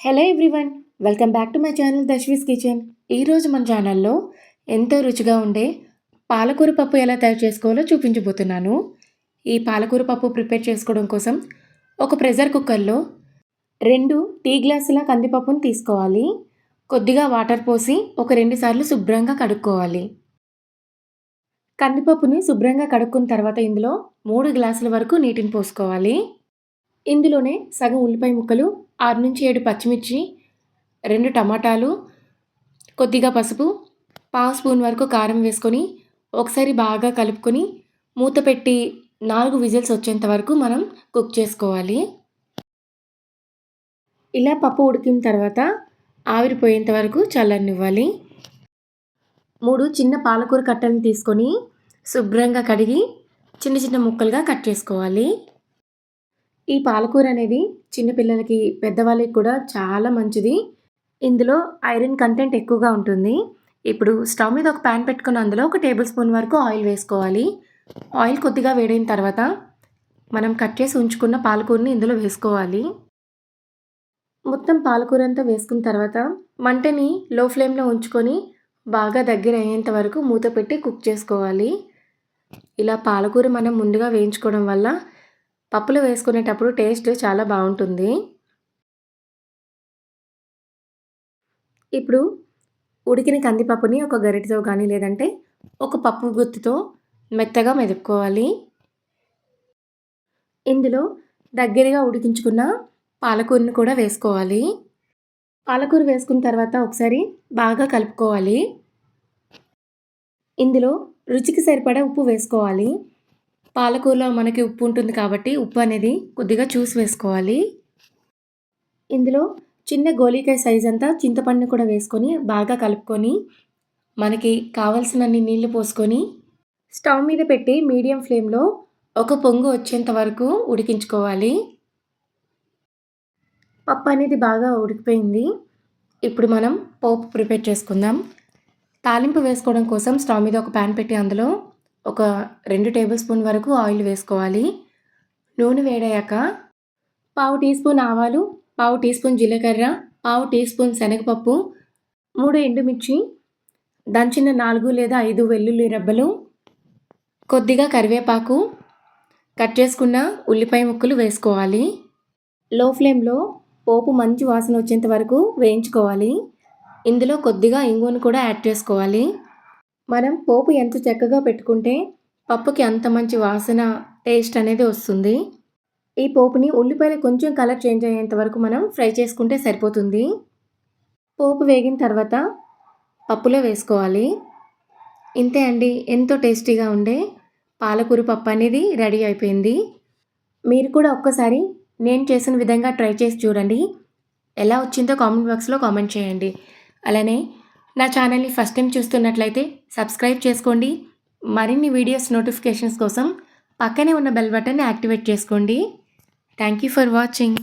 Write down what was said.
Hello everyone welcome back to my channel దశ్వీస్ kitchen ఈరోజు మన ఛానల్లో ఎంతో రుచిగా ఉండే పాలకూర పప్పు ఎలా తయారు చేసుకోవాలో చూపించబోతున్నాను. ఈ పాలకూర పప్పు ప్రిపేర్ చేసుకోవడం కోసం ఒక ప్రెషర్ కుక్కర్లో రెండు టీ గ్లాసుల కందిపప్పును తీసుకోవాలి. కొద్దిగా వాటర్ పోసి ఒక రెండు సార్లు శుభ్రంగా కడుక్కోవాలి. కందిపప్పుని శుభ్రంగా కడుక్కున్న తర్వాత ఇందులో మూడు గ్లాసుల వరకు నీటిని పోసుకోవాలి. ఇందులోనే సగం ఉల్లిపాయ ముక్కలు ఆరు నుంచి ఏడు పచ్చిమిర్చి రెండు టమాటాలు కొద్దిగా పసుపు పావు స్పూన్ వరకు కారం వేసుకొని ఒకసారి బాగా కలుపుకొని మూత పెట్టి నాలుగు విజిల్స్ వచ్చేంత వరకు మనం కుక్ చేసుకోవాలి. ఇలా పప్పు ఉడికిన తర్వాత ఆవిరిపోయేంత వరకు చల్లనివ్వాలి. మూడు చిన్న పాలకూర కట్టలను తీసుకొని శుభ్రంగా కడిగి చిన్న చిన్న ముక్కలుగా కట్ చేసుకోవాలి. ఈ పాలకూర అనేది చిన్నపిల్లలకి పెద్దవాళ్ళకి కూడా చాలా మంచిది. ఇందులో ఐరన్ కంటెంట్ ఎక్కువగా ఉంటుంది. ఇప్పుడు స్టవ్ మీద ఒక ప్యాన్ పెట్టుకుని అందులో ఒక టేబుల్ స్పూన్ వరకు ఆయిల్ వేసుకోవాలి. ఆయిల్ కొద్దిగా వేడైన తర్వాత మనం కట్ చేసి ఉంచుకున్న పాలకూరని ఇందులో వేసుకోవాలి. మొత్తం పాలకూర అంతా వేసుకున్న తర్వాత మంటని లో ఫ్లేమ్లో ఉంచుకొని బాగా దగ్గర అయ్యేంత వరకు మూత పెట్టి కుక్ చేసుకోవాలి. ఇలా పాలకూర మనం ముందుగా వేయించుకోవడం వల్ల పప్పులు వేసుకునేటప్పుడు టేస్ట్ చాలా బాగుంటుంది. ఇప్పుడు ఉడికిన కందిపప్పుని ఒక గరిటతో కానీ లేదంటే ఒక పప్పు గుత్తితో మెత్తగా మెదుపుకోవాలి. ఇందులో దగ్గరగా ఉడికించుకున్న పాలకూరని కూడా వేసుకోవాలి. పాలకూర వేసుకున్న తర్వాత ఒకసారి బాగా కలుపుకోవాలి. ఇందులో రుచికి సరిపడా ఉప్పు వేసుకోవాలి. పాలకూరలో మనకి ఉప్పు ఉంటుంది కాబట్టి ఉప్పు అనేది కొద్దిగా చూసి వేసుకోవాలి. ఇందులో చిన్న గోలికాయ సైజ్ అంతా చింతపండుని కూడా వేసుకొని బాగా కలుపుకొని మనకి కావలసినన్ని నీళ్ళు పోసుకొని స్టవ్ మీద పెట్టి మీడియం ఫ్లేమ్లో ఒక పొంగు వచ్చేంత వరకు ఉడికించుకోవాలి. పప్పు అనేది బాగా ఉడికిపోయింది. ఇప్పుడు మనం పోపు ప్రిపేర్ చేసుకుందాం. తాలింపు వేసుకోవడం కోసం స్టవ్ మీద ఒక ప్యాన్ పెట్టి అందులో ఒక రెండు టేబుల్ స్పూన్ వరకు ఆయిల్ వేసుకోవాలి. నూనె వేడయ్యాక పావు టీ స్పూన్ ఆవాలు పావు టీ స్పూన్ జీలకర్ర పావు టీ స్పూన్ శనగపప్పు మూడు ఎండుమిర్చి దంచిన నాలుగు లేదా ఐదు వెల్లుల్లి రెబ్బలు కొద్దిగా కరివేపాకు కట్ చేసుకున్న ఉల్లిపాయ ముక్కలు వేసుకోవాలి. లో ఫ్లేమ్లో పోపు మంచి వాసన వచ్చేంత వరకు వేయించుకోవాలి. ఇందులో కొద్దిగా ఇంగువను కూడా యాడ్ చేసుకోవాలి. మనం పోపు ఎంత చక్కగా పెట్టుకుంటే పప్పుకి అంత మంచి వాసన టేస్ట్ అనేది వస్తుంది. ఈ పోపుని ఉల్లిపాయలు కొంచెం కలర్ చేంజ్ అయ్యేంత వరకు మనం ఫ్రై చేసుకుంటే సరిపోతుంది. పోపు వేగిన తర్వాత పప్పులో వేసుకోవాలి. ఇంతే అండి. ఎంతో టేస్టీగా ఉండే పాలకూర పప్పు అనేది రెడీ అయిపోయింది. మీరు కూడా ఒక్కసారి నేను చేసిన విధంగా ట్రై చేసి చూడండి. ఎలా వచ్చిందో కామెంట్ బాక్స్లో కామెంట్ చేయండి. అలానే నా ఛానల్ని ఫస్ట్ టైం చూస్తున్నట్లయితే సబ్స్క్రైబ్ చేసుకోండి. మరిన్ని వీడియోస్ నోటిఫికేషన్స్ కోసం పక్కనే ఉన్న బెల్ బటన్ యాక్టివేట్ చేసుకోండి. Thank you for watching.